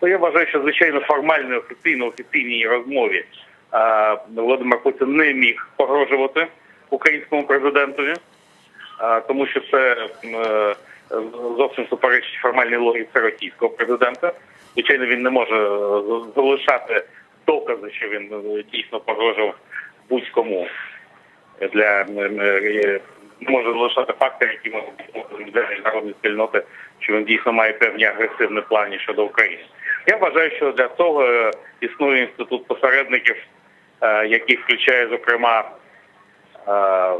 то я вважаю, що звичайно формально офіційно офіційній розмові е, Володимир Путін не міг погрожувати українському президентові, е, тому що це е, зовсім суперечить формальній логіці російського президента. Звичайно, він не може е, залишати докази, що він е, дійсно погрожував будь-кому для може залишати факти, які можуть для міжнародної спільноти, що він дійсно має певні агресивні плані щодо України. Я вважаю, що для того е, існує інститут посередників, е, який включає, зокрема, е,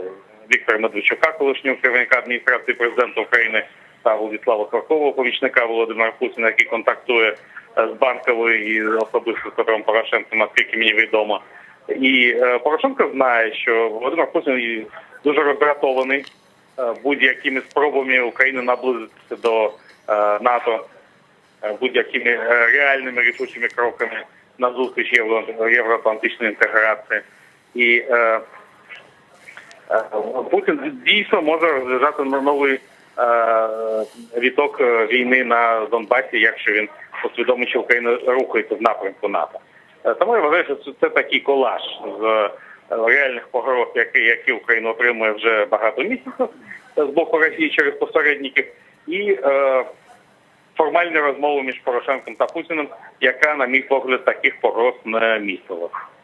Віктора Медведчука, колишнього керівника адміністрації президента України та Владислава Сорокова, помічника Володимира Путіна, який контактує з банковою і особисто з Петром Порошенком, наскільки мені відомо. І Порошенко знає, що Володимир Путін дуже роздратований будь-якими спробами України наблизитися до НАТО, будь-якими е, реальними рішучими кроками на зустріч євро- євроатлантичної інтеграції. І е, е, Путін дійсно може розв'язати на новий е, віток е, війни на Донбасі, якщо він усвідомить, що Україна рухається в напрямку НАТО. Е, Тому я вважаю, що це, такий колаж з е, реальних погроз, які, які Україна отримує вже багато місяців е, з боку Росії через посередників, і е, формальні розмови між Порошенком та Путіним, яка, на мій погляд, таких погроз не містила.